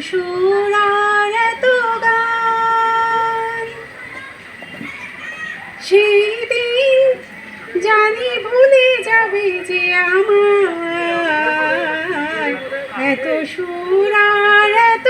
সুর আর এত গান। সেদিন জানি ভুলে যাবে যে আমার। এত সুরার এত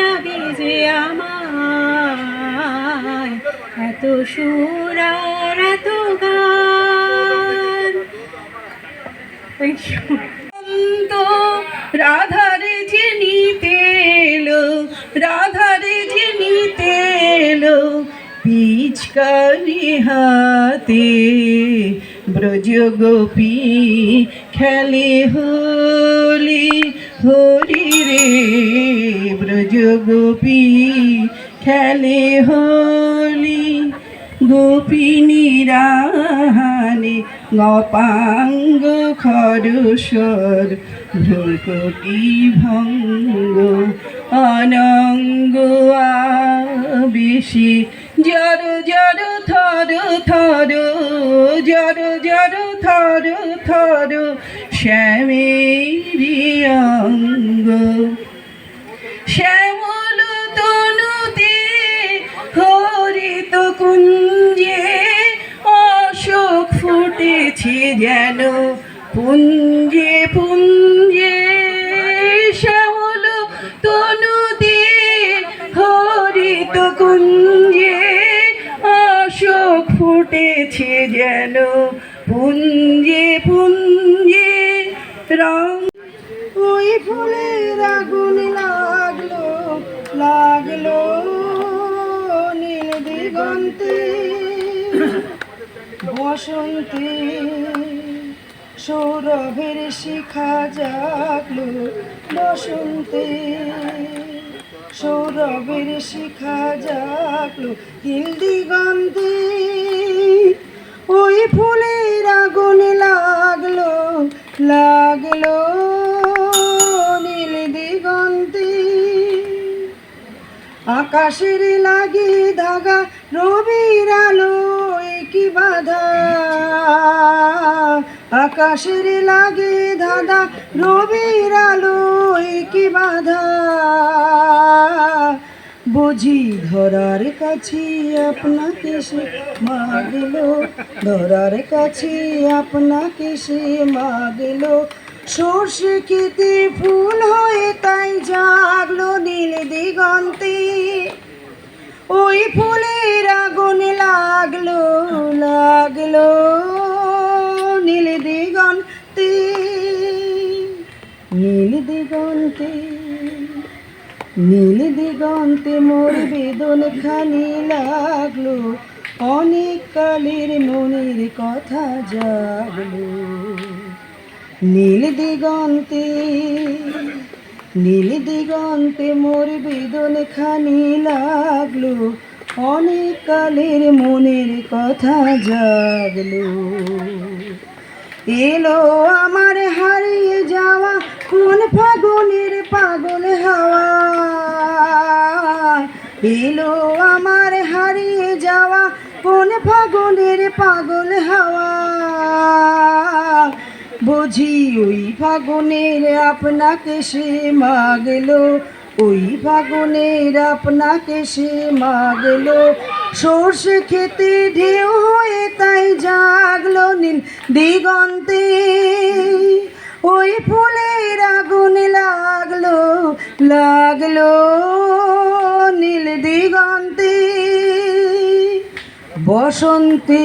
যাবে যে আমায়? এত সুর আর এত গান। রাধারে যে নিতে রাধারে যে নিতে এলো হাতে। ব্রজ গোপী খেলে হোলি হরি রে। ব্রজ গোপী খেলে হোলি গোপিনীরাহানে গপাঙ্গ খরস্বর ভ্রুকটি ভঙ্গ, অনঙ্গ আবেশি জর জর থর থর জর জর থর থর শ্যামেরি অঙ্গ। শ্যামল ফুটেছে যেন পুঞ্জে পুঞ্জে শ্যামল তনুতে হরিত কুঞ্জে অশোক ফুটেছে যেন পুঞ্জে পুঞ্জে রং। ওই ফুলের আগুন লাগল লাগল নীল দিগন্তে। বসন্তে সৌরভের শিখা জাগলো বসন্তে। সৌরভের শিখা জাগলো নীল দিগন্তে। ওই ফুলের আগুন লাগল লাগল নীল দিগন্তে। আকাশের লাগে ধাগা রবির আলো কি বাধা। আকাশের লাগে ধাঁধা, রবির আলো কি বাধা? বুঝি ধরার কাছে আপনাকে সে মাগল, ধরার কাছে আপনাকে সে মাগল। সর্ষে খেতে ফুল হয়ে তাই জাগলো নীল দিগন্তে। ওই ফুলের আগুন লাগল লাগল নীল দিগন্তে নীল দিগন্তে নীল দিগন্তে মোর বেদন খানি লাগল অনেক কালের মনের কথা জাগলো। নীল দিগন্তে নীল দিগন্তে মোর বেদন খানি লাগল অনেক কালের মনের কথা জাগলো। এলো আমার হারিয়ে যাওয়া কোন ফাগুনের পাগল হাওয়া। এলো আমার হারিয়ে যাওয়া কোন ফাগুনের পাগল হাওয়া। বুঝি ওই ফাগুনের আপনাকে সে মাগলো, ওই ফাগুনের আপনাকে সে মাগলো। সর্ষে খেতে ঢেউ হয়ে তাই জাগলো নীল দিগন্তে। ওই ফুলের আগুন লাগল লাগল নীল দিগন্তে। বসন্তে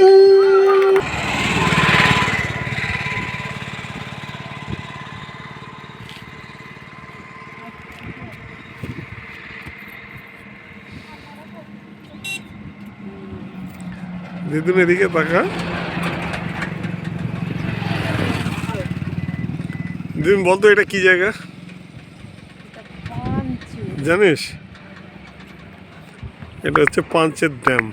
দিদুন এদিকে তাকা দিদুন বলতো এটা কি জায়গা জানিস এটা হচ্ছে পাঞ্চের ড্যাম